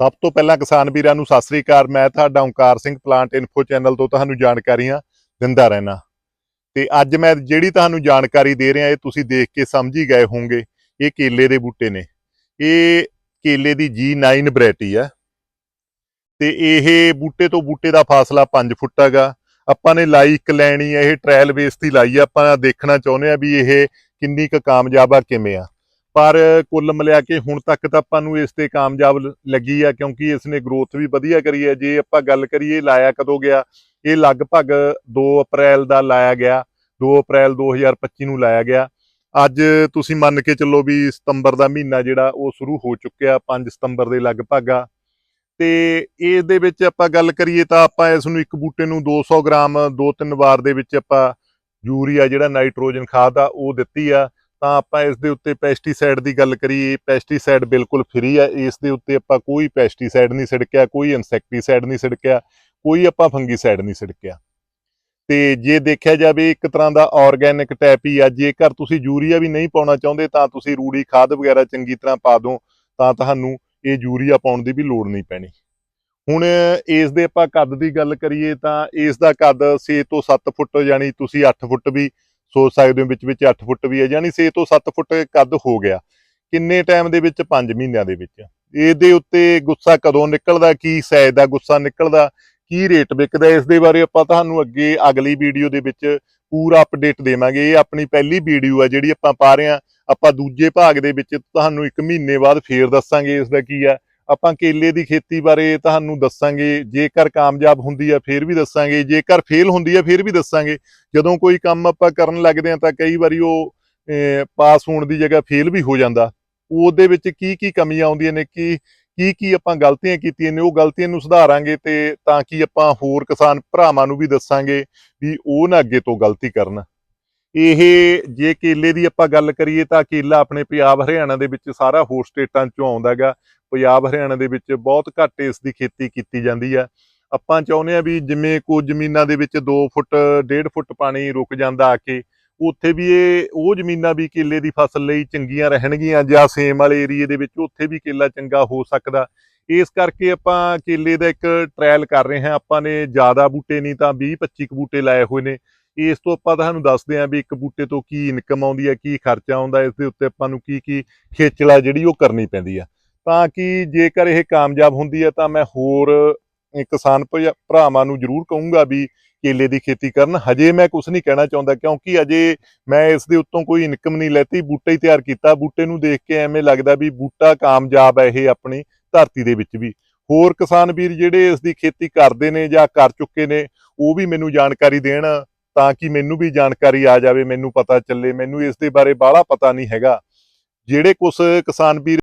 ਸਭ ਤੋਂ ਪਹਿਲਾਂ ਕਿਸਾਨ ਵੀਰਾਂ ਨੂੰ ਸਤਿ ਸ੍ਰੀ ਅਕਾਲ। ਮੈਂ ਤੁਹਾਡਾ Onkar Singh plant info channel ਤੋਂ ਤੁਹਾਨੂੰ ਜਾਣਕਾਰੀਆਂ ਦਿੰਦਾ ਰਹਿਣਾ ਤੇ ਅੱਜ ਮੈਂ ਜਿਹੜੀ ਤੁਹਾਨੂੰ ਜਾਣਕਾਰੀ ਦੇ ਰਿਹਾ, ਇਹ ਤੁਸੀਂ ਦੇਖ ਕੇ ਸਮਝ ਹੀ ਗਏ ਹੋਵੋਗੇ, ਇਹ ਕੇਲੇ ਦੇ ਬੂਟੇ ਨੇ। ਇਹ ਕੇਲੇ ਦੀ G9 ਵੈਰਾਈਟੀ ਆ। ਤੇ ਇਹ ਬੂਟੇ ਤੋਂ ਬੂਟੇ ਦਾ ਫਾਸਲਾ 5 ਫੁੱਟ ਹੈਗਾ। ਆਪਾਂ ਨੇ ਲਾਈ ਇੱਕ ਲੈਣੀ ਹੈ ਇਹ ਟ੍ਰਾਇਲ ਬੇਸ ਦੀ ਲਾਈ ਆਪਾਂ ਦੇਖਣਾ ਚਾਹੁੰਦੇ ਆ ਵੀ ਇਹ ਕਿੰਨੀ ਕੁ ਕਾਮਯਾਬ ਆ, ਕਿਵੇਂ ਆ। ਪਰ ਕੁੱਲ ਮਿਲਾ ਕੇ ਹੁਣ ਤੱਕ ਤਾਂ ਆਪਾਂ ਨੂੰ ਇਸ ਤੇ ਕਾਮਯਾਬ ਲੱਗੀ ਆ, ਕਿਉਂਕਿ ਇਸ ਨੇ ਗਰੋਥ ਵੀ ਵਧੀਆ ਕਰੀ ਹੈ। ਜੇ ਆਪਾਂ ਗੱਲ ਕਰੀਏ ਲਾਇਆ ਕਦੋਂ ਗਿਆ, ਇਹ ਲਗਭਗ 2 ਅਪ੍ਰੈਲ ਦਾ ਲਾਇਆ ਗਿਆ 2 ਅਪ੍ਰੈਲ 2025 ਨੂੰ ਲਾਇਆ ਗਿਆ। ਅੱਜ ਤੁਸੀਂ ਮੰਨ ਕੇ ਚੱਲੋ ਵੀ ਸਤੰਬਰ ਦਾ ਮਹੀਨਾ ਜਿਹੜਾ ਉਹ ਸ਼ੁਰੂ ਹੋ ਚੁੱਕਿਆ 5 ਸਤੰਬਰ ਦੇ ਲਗਭਗ ਆ। ਤੇ ਇਸ ਦੇ ਵਿੱਚ ਆਪਾਂ ਗੱਲ ਕਰੀਏ ਤਾਂ ਆਪਾਂ ਇਸ ਨੂੰ ਇੱਕ ਬੂਟੇ ਨੂੰ 200 ਗ੍ਰਾਮ, ਦੋ ਤਿੰਨ ਵਾਰ ਦੇ ਵਿੱਚ ਆਪਾਂ ਯੂਰੀਆ ਜਿਹੜਾ ਨਾਈਟ੍ਰੋਜਨ ਖਾਦ ਆ, ਉਹ ਦਿੱਤੀ ਆ। ਤਾਂ ਆਪਾਂ ਇਸ ਦੇ ਉੱਤੇ ਪੈਸਟੀਸਾਈਡ ਦੀ ਗੱਲ ਕਰੀਏ ਪੈਸਟੀਸਾਈਡ ਬਿਲਕੁਲ ਫ੍ਰੀ ਆ, ਇਸ ਦੇ ਉੱਤੇ ਆਪਾਂ ਕੋਈ ਪੈਸਟੀਸਾਈਡ ਨਹੀਂ ਛਿੜਕਿਆ, ਕੋਈ ਇਨਸੈਕਟੀਸਾਈਡ ਨਹੀਂ ਛਿੜਕਿਆ, ਕੋਈ ਆਪਾਂ ਫੰਗੀਸਾਈਡ ਨਹੀਂ ਛਿੜਕਿਆ। ਤੇ ਜੇ ਦੇਖਿਆ ਜਾਵੇ ਇੱਕ ਤਰ੍ਹਾਂ ਦਾ ਆਰਗੈਨਿਕ ਟੈਪ ਹੀ ਆ, ਜੇਕਰ ਤੁਸੀਂ ਯੂਰੀਆ ਵੀ ਨਹੀਂ ਪਾਉਣਾ ਚਾਹੁੰਦੇ ਤਾਂ ਤੁਸੀਂ ਰੂੜੀ ਖਾਦ ਵਗੈਰਾ ਚੰਗੀ ਤਰ੍ਹਾਂ ਪਾ ਦਿਓ, ਤਾਂ ਤੁਹਾਨੂੰ ਇਹ ਯੂਰੀਆ ਪਾਉਣ ਦੀ ਵੀ ਲੋੜ ਨਹੀਂ ਪੈਣੀ। ਹੁਣ ਇਸ ਦੇ ਆਪਾਂ ਕੱਦ ਦੀ ਗੱਲ ਕਰੀਏ ਤਾਂ ਇਸ ਦਾ ਕੱਦ 6 ਤੋਂ 7 ਫੁੱਟ, ਯਾਨੀ ਤੁਸੀਂ 8 ਫੁੱਟ ਵੀ ਸੋਚ ਸਕਦੇ ਹੋ ਵਿੱਚ ਵਿੱਚ 8 ਫੁੱਟ ਵੀ ਹੈ, ਯਾਨੀ 6 ਤੋਂ 7 ਫੁੱਟ ਕੱਦ ਹੋ ਗਿਆ। ਕਿੰਨੇ ਟਾਈਮ ਦੇ ਵਿੱਚ? 5 ਮਹੀਨਿਆਂ ਦੇ ਵਿੱਚ। ਇਹਦੇ ਉੱਤੇ ਗੁੱਸਾ ਕਦੋਂ ਨਿਕਲਦਾ? ਕੀ ਸਾਈਜ਼ ਦਾ ਗੁੱਸਾ ਨਿਕਲਦਾ? ਕੀ ਰੇਟ ਵਿਕਦਾ? ਇਸ ਦੇ ਬਾਰੇ ਆਪਾਂ ਤੁਹਾਨੂੰ ਅੱਗੇ ਅਗਲੀ ਵੀਡੀਓ ਦੇ ਵਿੱਚ ਪੂਰਾ ਅਪਡੇਟ ਦੇਵਾਂਗੇ। ਇਹ ਆਪਣੀ ਪਹਿਲੀ ਵੀਡੀਓ ਆ, ਜਿਹੜੀ ਆਪਾਂ ਪਾ ਰਹੇ ਆ ਆਪਾਂ ਦੂਜੇ ਭਾਗ ਦੇ ਵਿੱਚ ਤੁਹਾਨੂੰ ਇੱਕ ਮਹੀਨੇ ਬਾਅਦ ਫੇਰ ਦੱਸਾਂਗੇ ਇਸ ਦਾ ਕੀ ਆ। ਆਪਾਂ ਕੇਲੇ ਦੀ ਖੇਤੀ ਬਾਰੇ ਤੁਹਾਨੂੰ ਦੱਸਾਂਗੇ ਜੇਕਰ ਕਾਮਯਾਬ ਹੁੰਦੀ ਆ ਫੇਰ ਵੀ ਦੱਸਾਂਗੇ ਜੇਕਰ ਫੇਲ ਹੁੰਦੀ ਆ ਫੇਰ ਵੀ ਦੱਸਾਂਗੇ। ਜਦੋਂ ਕੋਈ ਕੰਮ ਆਪਾਂ ਕਰਨ ਲੱਗਦੇ ਆ ਤਾਂ ਕਈ ਵਾਰੀ ਉਹ ਅਹ, ਪਾਸ ਹੋਣ ਦੀ ਜਗ੍ਹਾ ਫੇਲ ਵੀ ਹੋ ਜਾਂਦਾ। ਉਹਦੇ ਵਿੱਚ ਕੀ ਕੀ ਕਮੀਆਂ ਆਉਂਦੀਆਂ ਨੇ ਕੀ ਕੀ ਕੀ ਆਪਾਂ ਗਲਤੀਆਂ ਕੀਤੀਆਂ ਨੇ ਉਹ ਗਲਤੀਆਂ ਨੂੰ ਸੁਧਾਰਾਂਗੇ ਤੇ ਤਾਂ ਕਿ ਆਪਾਂ ਹੋਰ ਕਿਸਾਨ ਭਰਾਵਾਂ ਨੂੰ ਵੀ ਦੱਸਾਂਗੇ ਵੀ ਉਹ ਨਾ ਅੱਗੇ ਤੋਂ ਗਲਤੀ ਕਰਨ। ਇਹ ਜੇ ਕੇਲੇ ਦੀ ਆਪਾਂ ਗੱਲ ਕਰੀਏ ਤਾਂ ਕੇਲਾ ਆਪਣੇ ਪੰਜਾਬ ਹਰਿਆਣਾ ਦੇ ਵਿੱਚ ਸਾਰਾ ਹੋਰ ਸਟੇਟਾਂ ਚੋਂ ਆਉਂਦਾ ਹੈਗਾ ਪੰਜਾਬ ਹਰਿਆਣਾ ਦੇ ਵਿੱਚ ਬਹੁਤ ਘੱਟ ਇਸ ਦੀ ਖੇਤੀ ਕੀਤੀ ਜਾਂਦੀ ਆ। ਆਪਾਂ ਚਾਹੁੰਦੇ ਆ ਵੀ ਜਿਵੇਂ ਕੁਝ ਜ਼ਮੀਨਾਂ ਦੇ ਵਿੱਚ 2 ਫੁੱਟ 1.5 ਫੁੱਟ ਪਾਣੀ ਰੁਕ ਜਾਂਦਾ ਆ ਕੇ, ਉੱਥੇ ਵੀ ਇਹ, ਉਹ ਜ਼ਮੀਨਾਂ ਵੀ ਕੇਲੇ ਦੀ ਫਸਲ ਲਈ ਚੰਗੀਆਂ ਰਹਿਣਗੀਆਂ ਜਾਂ ਸੇਮ ਵਾਲੇ ਏਰੀਏ ਦੇ ਵਿੱਚ ਉੱਥੇ ਵੀ ਕੇਲਾ ਚੰਗਾ ਹੋ ਸਕਦਾ। ਇਸ ਕਰਕੇ ਆਪਾਂ ਕੇਲੇ ਦਾ ਇੱਕ ਟ੍ਰਾਇਲ ਕਰ ਰਹੇ ਹਾਂ। ਆਪਾਂ ਨੇ ਜ਼ਿਆਦਾ ਬੂਟੇ ਨਹੀਂ ਤਾਂ 20 25 ਕੁ ਬੂਟੇ ਲਾਏ ਹੋਏ ਨੇ। ਇਸ ਤੋਂ ਆਪਾਂ ਤੁਹਾਨੂੰ ਦੱਸਦੇ ਹਾਂ ਵੀ ਇੱਕ ਬੂਟੇ ਤੋਂ ਕੀ ਇਨਕਮ ਆਉਂਦੀ ਹੈ, ਕੀ ਖਰਚਾ ਆਉਂਦਾ ਇਸ ਦੇ ਉੱਤੇ ਆਪਾਂ ਨੂੰ ਕੀ ਕੀ ਖੇਚਲਾ ਜਿਹੜੀ ਉਹ ਕਰਨੀ ਪੈਂਦੀ ਆ। ਤਾਂ ਕਿ ਜੇਕਰ ਇਹ ਕਾਮਯਾਬ ਹੁੰਦੀ ਹੈ ਤਾਂ ਮੈਂ ਹੋਰ ਕਿਸਾਨ ਭਰਾਵਾਂ ਨੂੰ ਜ਼ਰੂਰ ਕਹੂੰਗਾ ਵੀ ਕੇਲੇ ਦੀ ਖੇਤੀ ਕਰਨ। ਹਜੇ ਮੈਂ ਕੁਝ ਨਹੀਂ ਕਹਿਣਾ ਚਾਹੁੰਦਾ ਕਿਉਂਕਿ ਅਜੇ ਮੈਂ ਇਸ ਦੇ ਉੱਤੋਂ ਕੋਈ ਇਨਕਮ ਨਹੀਂ ਲੈਤੀ, ਬੂਟਾ ਹੀ ਤਿਆਰ ਕੀਤਾ। ਬੂਟੇ ਨੂੰ ਦੇਖ ਕੇ ਐਵੇਂ ਲੱਗਦਾ ਵੀ ਬੂਟਾ ਕਾਮਯਾਬ ਹੈ ਇਹ ਆਪਣੀ ਧਰਤੀ ਦੇ ਵਿੱਚ ਵੀ। ਹੋਰ ਕਿਸਾਨ ਵੀਰ ਜਿਹੜੇ ਇਸ ਦੀ ਖੇਤੀ ਕਰਦੇ ਨੇ ਜਾਂ ਕਰ ਚੁੱਕੇ ਨੇ, ਉਹ ਵੀ ਮੈਨੂੰ ਜਾਣਕਾਰੀ ਦੇਣ। ਤਾਂ ਕਿ ਮੈਨੂੰ ਵੀ ਜਾਣਕਾਰੀ ਆ ਜਾਵੇ, ਮੈਨੂੰ ਪਤਾ ਚੱਲੇ, ਮੈਨੂੰ ਇਸ ਦੇ ਬਾਰੇ ਬਾਹਲਾ ਪਤਾ ਨਹੀਂ ਹੈਗਾ। ਜਿਹੜੇ ਕੁਝ ਕਿਸਾਨ ਵੀਰ